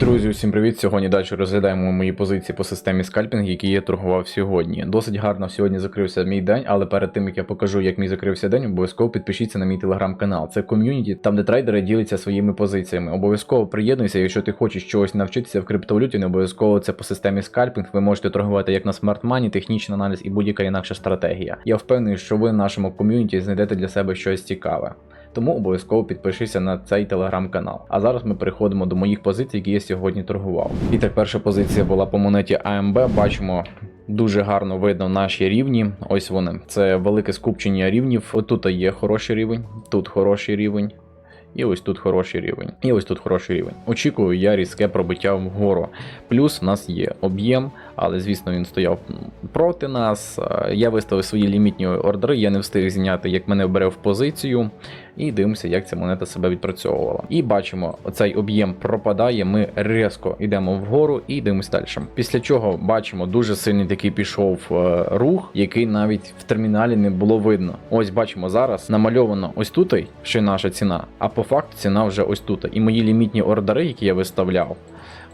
Друзі, усім привіт! Сьогодні далі розглядаємо мої позиції по системі скальпінг, які я торгував сьогодні. Досить гарно сьогодні закрився мій день, але перед тим як я покажу, як мій закрився день, обов'язково підпишіться на мій телеграм-канал. Це ком'юніті, там де трейдери діляться своїми позиціями. Обов'язково приєднуйся, якщо ти хочеш чогось навчитися в криптовалюті, не обов'язково це по системі скальпінг. Ви можете торгувати як на смарт-мані, технічний аналіз і будь-яка інакша стратегія. Я впевнений, що ви в нашому ком'юніті знайдете для себе щось цікаве. Тому обов'язково підпишися на цей телеграм-канал. А зараз ми переходимо до моїх позицій, які я сьогодні торгував. І так, перша позиція була по монеті AMB. Бачимо. Дуже гарно видно наші рівні. Ось вони. Це велике скупчення рівнів. Отут є хороший рівень, тут хороший рівень. І ось тут хороший рівень. І ось тут хороший рівень. Очікую я різке пробиття вгору. Плюс у нас є об'єм, але звісно він стояв проти нас. Е, Я виставив свої лімітні ордери, я не встиг зняти, як мене вбере в позицію. І дивимося, як ця монета себе відпрацьовувала. І бачимо, оцей об'єм пропадає. Ми різко йдемо вгору і дивимося далі. Після чого бачимо дуже сильний такий пішов е, рух, який навіть в терміналі не було видно. Ось бачимо зараз намальовано ось тут, що наша ціна, а по факту ціна вже ось тут. І мої лімітні ордери, які я виставляв.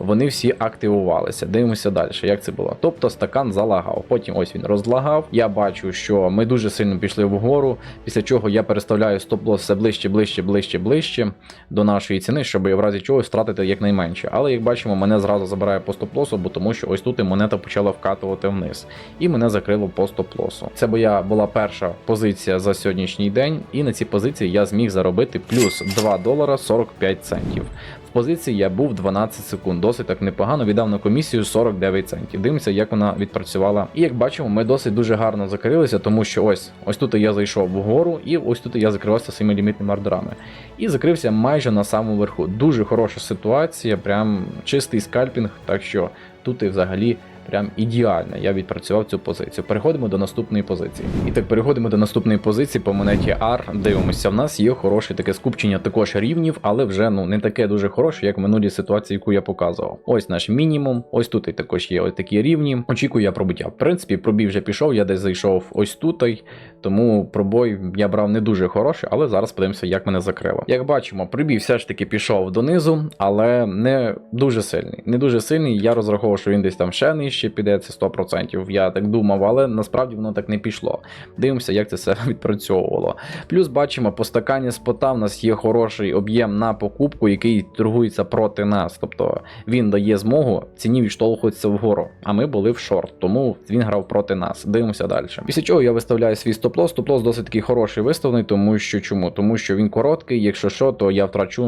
Вони всі активувалися. Дивимося далі, як це було. Тобто стакан залагав. Потім ось він розлагав. Я бачу, що ми дуже сильно пішли вгору. Після чого я переставляю стоп-лосс все ближче, ближче, ближче, ближче до нашої ціни, щоб в разі чогось втратити якнайменше. Але як бачимо, мене зразу забирає по стоп-лосу, бо тому що ось тут і монета почала вкатувати вниз. І мене закрило по стоп-лосу. Це моя була перша позиція за сьогоднішній день, і на цій позиції я зміг заробити плюс 2 долара 45 центів. Позиції я був 12 секунд, досить так непогано. Віддав на комісію 49 центів. Дивимося, як вона відпрацювала. І як бачимо, ми досить дуже гарно закрилися, тому що ось ось тут я зайшов вгору, і ось тут я закривався своїми лімітними ордерами. І закрився майже на самому верху. Дуже хороша ситуація, прям чистий скальпінг. Так що тут і взагалі. Прям ідеально, я відпрацював цю позицію. Переходимо до наступної позиції. І так переходимо до наступної позиції по монеті R. Дивимося, в нас є хороше таке скупчення також рівнів, але вже ну не таке дуже хороше, як в минулій ситуації, яку я показував. Ось наш мінімум. Ось тут і також є ось такі рівні. Очікую я пробиття. В принципі, пробій вже пішов, я десь зайшов ось тут. Тому пробой я брав не дуже хороший, але зараз подивимося, як мене закрило. Як бачимо, пробій все ж таки пішов донизу, але не дуже сильний. Не дуже сильний. Я розраховував, що він десь там ще нижче піде, це 100%. Я так думав, але насправді воно так не пішло. Дивимося, як це все відпрацьовувало. Плюс бачимо, по стакані спота в нас є хороший об'єм на покупку, який торгується проти нас. Тобто він дає змогу ціні відштовхуватися вгору. А ми були в шорт, тому він грав проти нас. Дивимося далі. Після чого я виставляю свій стоп-лосс. Стоп-лосс досить такий хороший виставлений, тому що чому? Тому що він короткий. Якщо що, то я втрачу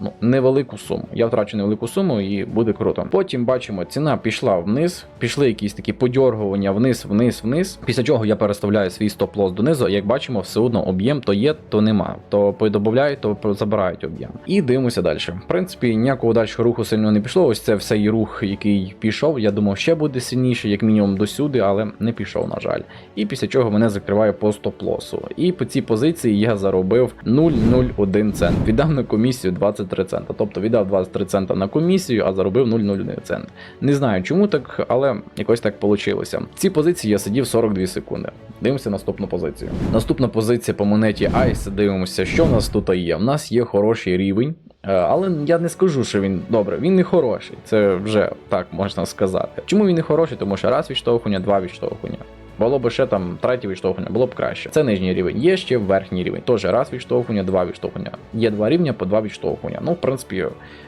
ну, невелику суму. Я втрачу невелику суму і буде круто. Потім бачимо, ціна пішла вниз, пішли якісь такі подьоргування вниз, вниз, вниз. Після чого я переставляю свій стоп-лосс донизу. Як бачимо, все одно об'єм то є, то нема. То подобавляють, то забирають об'єм. І дивимося далі. В принципі, ніякого дальшого руху сильно не пішло. Ось це все і рух, який пішов. Я думав, ще буде сильніше, як мінімум досюди, але не пішов, на жаль. І після чого мене закриває по стоп-лосу. І по цій позиції я заробив 0,01 цент. Віддав на комісію 23 цента. Тобто віддав 23 цента на комісію, а заробив 0,01 цент. Не знаю чому так, але якось так вийшло. В цій позиції я сидів 42 секунди. Дивимося наступну позицію. Наступна позиція по монеті Ice. Дивимося, що в нас тут є. У нас є хороший рівень. Е, Але я не скажу, що він добре, він не хороший. Це вже так можна сказати. Чому він не хороший? Тому що раз відштовхування, два відштовхування. Було б ще там третє відштовхування, було б краще. Це нижній рівень. Є ще верхній рівень. Теж раз відштовхування, два відштовхування. Є два рівня по два відштовхування. Ну, в принципі,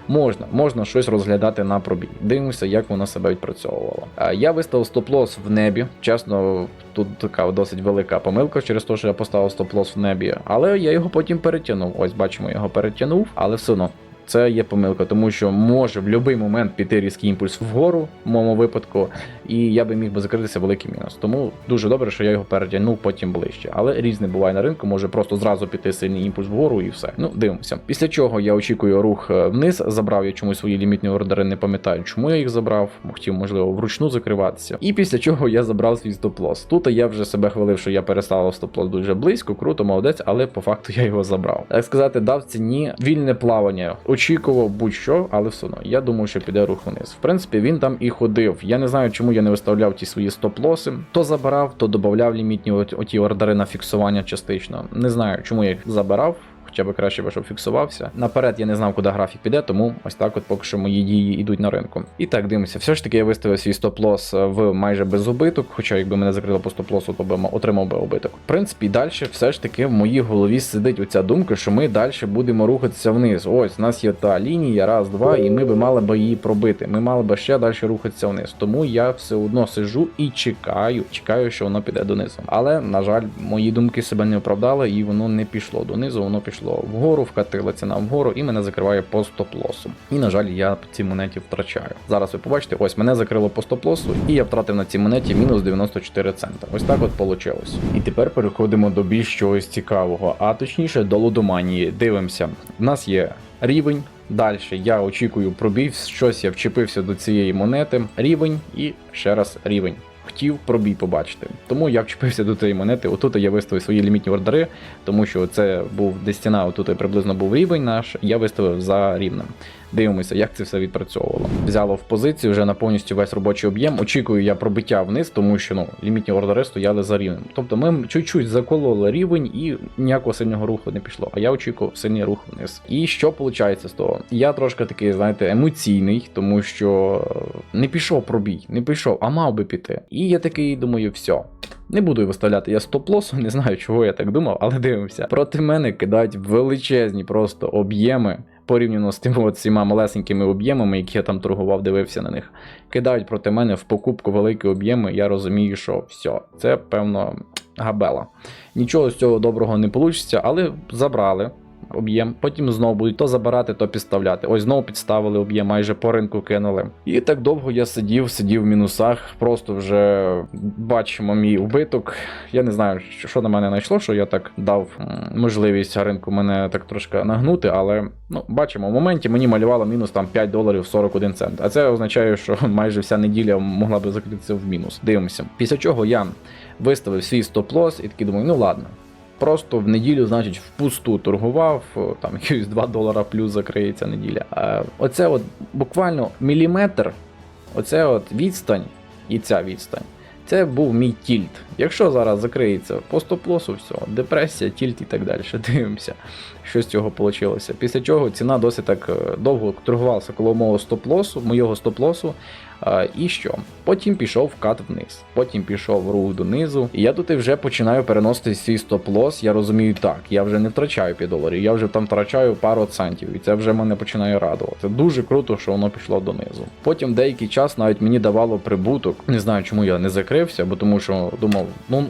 можна, можна щось розглядати на пробій. Дивимося, як воно себе відпрацьовувало. Е, Я виставив стоп-лосс в небі. Чесно, тут така досить велика помилка через те, що я поставив стоп-лосс в небі. Але я його потім перетягнув. Ось бачимо, його перетягнув, але все одно. Це є помилка, тому що може в будь-який момент піти різкий імпульс вгору, в моєму випадку, і я би міг би закритися великий мінус. Тому дуже добре, що я його перетягнув потім ближче. Але різне буває на ринку, може просто зразу піти сильний імпульс вгору і все. Ну, дивимося. Після чого я очікую рух е, вниз, забрав я чомусь свої лімітні ордери, не пам'ятаю, чому я їх забрав. Хотів, можливо, вручну закриватися. І після чого я забрав свій стоп-лосс. Тут я вже себе хвалив, що я переставив стоп-лосс дуже близько, круто, молодець, але по факту я його забрав. Так сказати, дав ціні вільне плавання. Очікував будь-що, але все одно. Я думаю, що піде рух вниз. В принципі, він там і ходив. Я не знаю, чому я не виставляв ті свої стоп-лоси. То забирав, то додавав лімітні оті ордери на фіксування частично. Не знаю, чому я їх забирав. Хоча б краще би, щоб фіксувався. Наперед я не знав, куди графік піде, тому ось так от поки що мої дії йдуть на ринку. І так дивимося. Все ж таки я виставив свій стоп-лос е, в майже без убиток, хоча якби мене закрило по стоп-лосу, то би отримав би убиток. В принципі, далі все ж таки в моїй голові сидить оця думка, що ми далі будемо рухатися вниз. Ось у нас є та лінія, раз, два, і ми би мали би її пробити. Ми мали би ще далі рухатися вниз. Тому я все одно сижу і чекаю, чекаю, що воно піде донизу. Але на жаль, мої думки себе не оправдали, і воно не пішло донизу, воно пішло вгору, вкатила ціна вгору, і мене закриває по стоп-лосу. І на жаль, я ці монеті втрачаю. Зараз ви побачите, ось мене закрило по стоп-лосу, і я втратив на цій монеті мінус 94 цента. Ось так от вийшло. І тепер переходимо до більш чогось цікавого, а точніше до лудоманії. Дивимося, в нас є рівень. Далі я очікую пробій, щось я вчепився до цієї монети. Рівень і ще раз рівень. Хотів пробій побачити. Тому я вчепився до цієї монети. Отут я виставив свої лімітні ордери, тому що це був десь ціна, отут приблизно був рівень наш, я виставив за рівнем. Дивимося, як це все відпрацьовувало. Взяло в позицію вже на повністю весь робочий об'єм. Очікую я пробиття вниз, тому що ну лімітні ордери стояли за рівнем. Тобто ми чуть-чуть закололи рівень і ніякого сильного руху не пішло. А я очікував сильний рух вниз. І що виходить з того? Я трошки такий, знаєте, емоційний, тому що не пішов пробій, не пішов, а мав би піти. І я такий думаю, все. Не буду виставляти я стоп-лосу, не знаю, чого я так думав, але дивимося. Проти мене кидають величезні просто об'єми. Порівняно з тими от всіма малесенькими об'ємами, які я там торгував, дивився на них. Кидають проти мене в покупку великі об'єми, я розумію, що все, це певно габела. Нічого з цього доброго не вийде, але забрали об'єм, потім знову будуть то забирати, то підставляти. Ось знову підставили об'єм, майже по ринку кинули. І так довго я сидів, сидів в мінусах, просто вже бачимо мій убиток. Я не знаю, що на мене знайшло, що я так дав можливість ринку мене так трошки нагнути, але ну, бачимо, в моменті мені малювало мінус там 5 доларів 41 цент. А це означає, що майже вся неділя могла би закритися в мінус. Дивимося. Після чого я виставив свій стоп-лосс і такий думаю, ну ладно. Просто в неділю, значить, впусту торгував, там якісь 2 долара плюс закриється неділя. Оце от буквально міліметр, оце от відстань і ця відстань. Це був мій тільт. Якщо зараз закриється по стоп-лосу, все, депресія, тільт і так далі. Дивимося, що з цього вийшло. Після чого ціна досить так е, довго торгувалася коло мого стоп-лосу, моєго стоп-лосу. І що? Потім пішов вкат вниз, потім пішов рух донизу. І я тут вже починаю переносити свій стоп-лос. Я розумію, так, я вже не втрачаю 5 доларів, я вже там втрачаю пару центів, і це вже мене починає радувати. Дуже круто, що воно пішло донизу. Потім деякий час навіть мені давало прибуток. Не знаю, чому я не закрився, бо тому що думав, ну.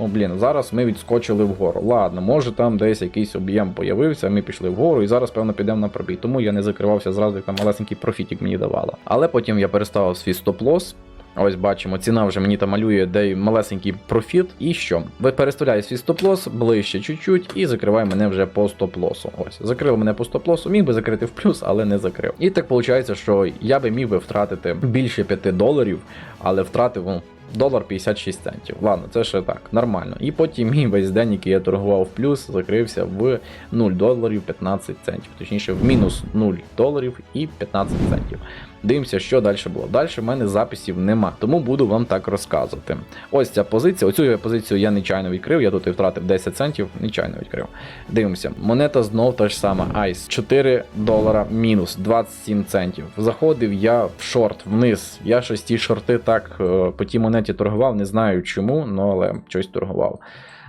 Ну, блін, зараз ми відскочили вгору. Ладно, може там десь якийсь об'єм появився, ми пішли вгору, і зараз, певно, підемо на пробій. Тому я не закривався зразу, як там малесенький профітик мені давало. Але потім я переставив свій стоп-лос. Ось бачимо, ціна вже мені там малює, де малесенький профіт. І що? Ви переставляю свій стоп-лос ближче чуть-чуть і закриває мене вже по стоп-лосу. Ось, закрив мене по стоп-лосу, міг би закрити в плюс, але не закрив. І так виходить, що я би міг би втратити більше 5 доларів, але втратив ну, долар 56 центів. Ладно, це ще так, нормально. І потім мій весь день, який я торгував в плюс, закрився в 0 доларів 15 центів. Точніше, в мінус 0 доларів і 15 центів. Дивимося, що далі було. Далі в мене записів нема, тому буду вам так розказувати. Ось ця позиція. Оцю позицію я нечайно відкрив, я тут і втратив 10 центів, нечайно відкрив. Дивимося, монета знов та ж сама. Айс 4 долара мінус 27 центів. Заходив я в шорт вниз. Я щось ті шорти так е, по тій монеті торгував, не знаю чому, ну але щось торгував.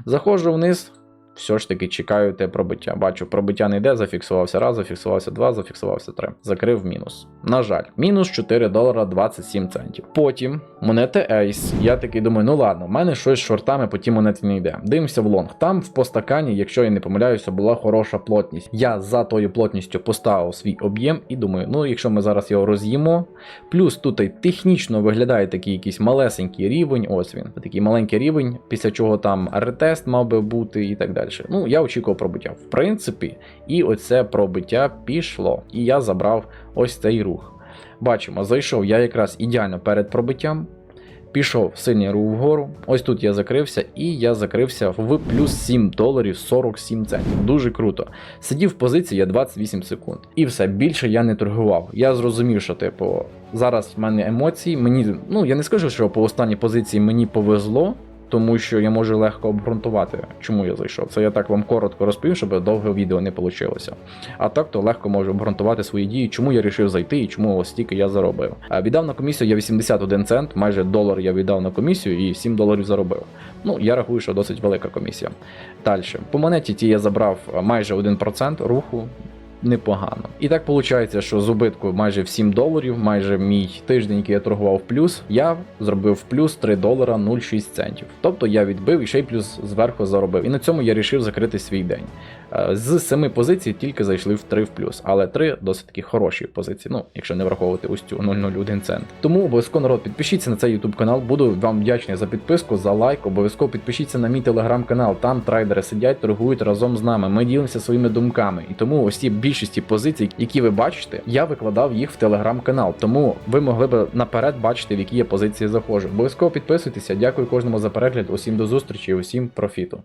Заходжу вниз. Все ж таки чекаю те пробиття. Бачу, пробиття не йде, зафіксувався раз, зафіксувався два, зафіксувався три. Закрив мінус. На жаль, мінус 4 долара 27 центів. Потім монети Ace. Я такий думаю, ну ладно, в мене щось з шортами по тій монеті не йде. Дивимося в лонг. Там в постакані, якщо я не помиляюся, була хороша плотність. Я за тою плотністю поставив свій об'єм і думаю, ну якщо ми зараз його роз'їмо. Плюс тут і технічно виглядає такий якийсь малесенький рівень. Ось він, такий маленький рівень, після чого там ретест мав би бути і так далі. Ну, я очікував пробиття. В принципі, і оце пробиття пішло. І я забрав ось цей рух. Бачимо, зайшов я якраз ідеально перед пробиттям. Пішов сильний рух вгору. Ось тут я закрився, і я закрився в плюс 7 доларів 47 центів. Дуже круто. Сидів в позиції я 28 секунд. І все, більше я не торгував. Я зрозумів, що типу, зараз в мене емоції. Мені, ну я не скажу, що по останній позиції мені повезло. Тому що я можу легко обґрунтувати, чому я зайшов. Це я так вам коротко розповів, щоб довге відео не вийшло. А так то легко можу обґрунтувати свої дії, чому я вирішив зайти і чому ось стільки я заробив. А віддав на комісію я 81 цент, майже долар я віддав на комісію і 7 доларів заробив. Ну, я рахую, що досить велика комісія. Далі. По монеті ті я забрав майже 1% руху. Непогано. І так виходить, що з убитку майже в 7 доларів, майже мій тиждень, який я торгував в плюс, я зробив плюс 3 долара 0,6 центів. Тобто я відбив і ще й плюс зверху заробив. І на цьому я вирішив закрити свій день. Е, З 7 позицій тільки зайшли в 3 в плюс, але 3 досить таки хороші позиції, ну, якщо не враховувати ось цю 0,01 цент. Тому обов'язково народ підпишіться на цей YouTube канал. Буду вам вдячний за підписку, за лайк. Обов'язково підпишіться на мій телеграм-канал. Там трейдери сидять, торгують разом з нами. Ми ділимося своїми думками. І тому ось ці більшості позицій, які ви бачите, я викладав їх в телеграм-канал. Тому ви могли б наперед бачити, в які я позиції заходжу. Обов'язково підписуйтеся. Дякую кожному за перегляд. Усім до зустрічі, усім профіту.